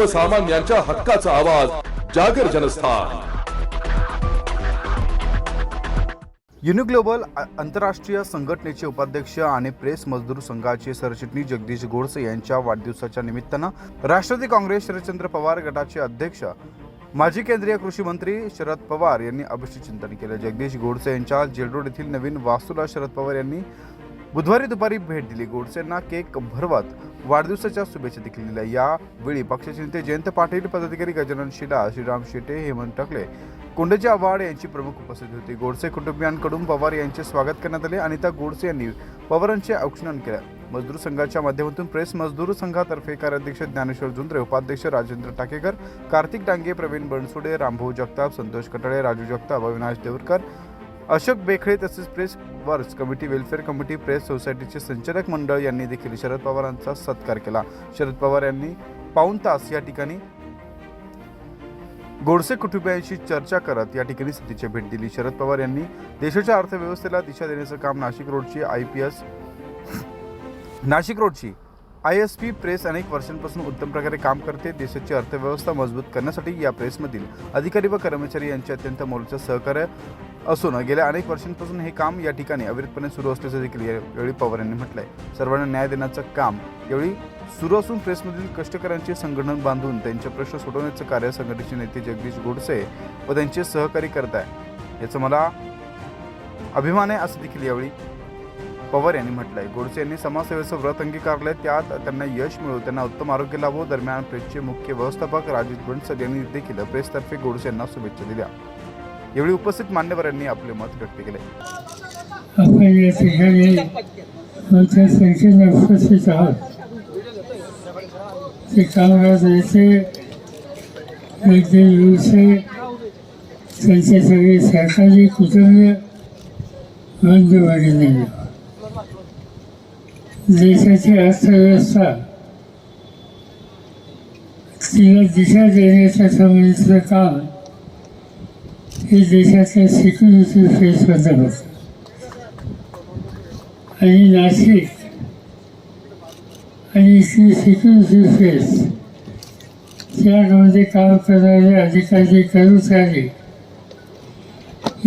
सर्वसामान्यांच्या हक्काचा आवाज जागर जनस्थान. युनिग्लोबल आंतरराष्ट्रीय संघटनेचे उपाध्यक्ष आणि प्रेस मजदूर संघाचे सरचिटणीस जगदीश गोडसे यांच्या वाढदिवसाच्या निमित्तानं राष्ट्रवादी काँग्रेस शरदचंद्र पवार गटाचे अध्यक्ष माजी केंद्रीय कृषी मंत्री शरद पवार यांनी अभिष्टचिंतन केले. जगदीश गोडसे यांच्या जेलरोड येथील नवीन वास्तूला शरद पवार यांनी बुधवारी दुपारी भेट दिली. गोडसेंना केक भरवत वाढदिवसाच्या शुभेच्छा देखील दिल्या. यावेळी पक्षाचे नेते जयंत पाटील पदाधिकारी गजानन शिला श्रीराम शेटे हेमंत टकले कुंडजी आव्हाड यांची प्रमुख उपस्थिती होती. गोडसे कुटुंबियांकडून पवार यांचे स्वागत करण्यात आले. अनिता गोडसे यांनी पवारांचे औक्षणन केलं. मजदूर संघाच्या माध्यमातून प्रेस मजदूर संघातर्फे कार्याध्यक्ष ज्ञानेश्वर जुंद्रे उपाध्यक्ष राजेंद्र टाकेकर कार्तिक डांगे प्रवीण बनसोडे रामभाऊ जगताप संतोष कटाळे राजू जगताप अविनाश देवरकर अशोक बेखळे तसेच press works committee welfare committee press सोसायटीचे संचालक मंडळ यांनी देखील शरद पवारांचा सत्कार केला. शरद पवार यांनी पाऊण तास या ठिकाणी गोडसे कुटुंबियांशी चर्चा करत या ठिकाणी सतीची भेट दिली. शरद पवार यांनी देशाच्या अर्थव्यवस्थेला दिशा देण्याचं काम नाशिक रोडची आय पी एस नाशिक रोडची आय एस पी प्रेस अनेक वर्षांपासून उत्तम प्रकारे काम करते. देशाची अर्थव्यवस्था मजबूत करण्यासाठी या प्रेसमधील अधिकारी व कर्मचारी यांचे अत्यंत मोलाचं सहकार्य असून गेल्या अनेक वर्षांपासून हे काम या ठिकाणी अविरतपणे सुरू असल्याचं देखील यावेळी पवार यांनी म्हटलंय. सर्वांना न्याय देण्याचं काम. यावेळी सुरू असून प्रेसमधील कष्टकऱ्यांचे संघटन बांधून त्यांचे प्रश्न सोडवण्याचं कार्य संघटनेचे नेते जगदीश गोडसे व त्यांचे सहकारी करत आहे याचं मला अभिमान आहे असं देखील यावेळी पवार यांनी म्हटलंय. गोडसे यांनी समाजसेवेचं व्रत अंगीकारलंय. त्यात त्यांना यश मिळो त्यांना उत्तम आरोग्य लाभो. दरम्यान प्रेसचे मुख्य व्यवस्थापक राजेश बनसद यांनी देखील प्रेसतर्फे गोडसे यांना शुभेच्छा दिल्या. यावेळी उपस्थित मान्यवरांनी आपले मत व्यक्त केले. आपण या ठिकाणी मोठ्या संख्येने उपस्थित आहोत. ते कामगार नेते व्यक्ती व्यवसाय त्यांचे सगळे सरकारी कुटुंब बंद वाढले देशाची अर्थव्यवस्था तिला दिशा देण्याच्या संबंधीचं काम हे देशाच्या सिक्युरिटी फेसमध्ये होतं. आणि नाशिक आणि इथली सिक्युरिटी फेस त्यामध्ये काम करणारे अधिकारी कर्मचारी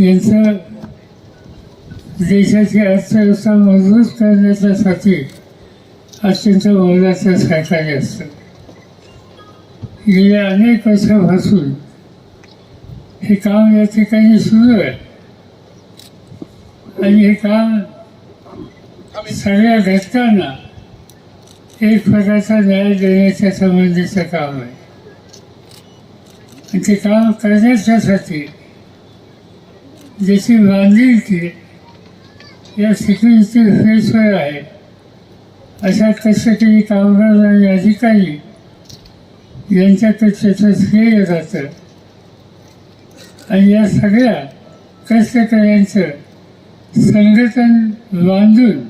यांचं देशाची अर्थव्यवस्था मजबूत करण्याच्यासाठी अत्यंत मोलाचं सहकार्य असतं. गेल्या अनेक वर्षापासून हे काम या ठिकाणी सुरू आहे. आणि हे काम सगळ्या घटकांना एक प्रकारचा न्याय देण्याच्या संबंधीचं काम आहे. आणि ते काम करण्याच्यासाठी ज्याची बांधिलकी या सिक्युरिटी फेसवर आहे अशा कष्टकरी कामगार आणि अधिकारी यांच्याकडे त्याचं श्रेय जातं. आणि या सगळ्या कष्टकऱ्यांचं संघटन बांधून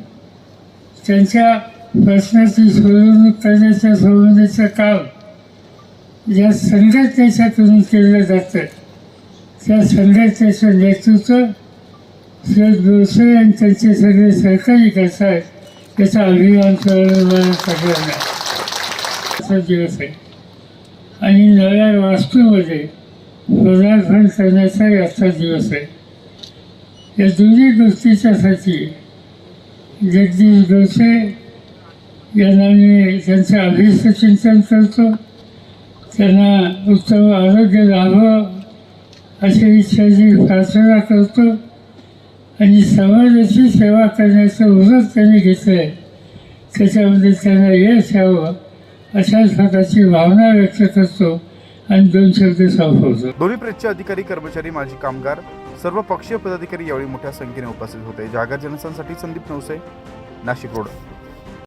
त्यांच्या प्रश्नाची सोडवणूक करण्याच्या सोडवण्याचं काम या संघटनेच्याकडून केलं जातं. त्या संघटनेचं नेतृत्व शरद गोडसे आणि त्यांचे सगळे सहकारी करतात याचा अभिमान करणं सगळ्यांना. असा दिवस आहे. आणि नव्या वास्तूमध्ये पदार्पण करण्याचा आजचा दिवस आहे. या दोन्ही गोष्टीच्यासाठी जगदीश गोसे यांना मी त्यांचं अभिष्ट चिंतन करतो. त्यांना उत्तम आरोग्य लाभावं अशी इच्छाची प्रार्थना करतो. आणि समाजाची सेवा करण्याचं व्रत त्यांनी घेतलं आहे त्याच्यामध्ये त्यांना यश यावं अशाच प्रकारची भावना व्यक्त करतो. आणि दोन शब्द संपवतो दोन्ही प्रेसचे अधिकारी कर्मचारी माजी कामगार सर्व पक्षीय पदाधिकारी यावेळी मोठ्या संख्येने उपस्थित होते. जागर जनसांसाठी संदीप नवसे नाशिक रोड.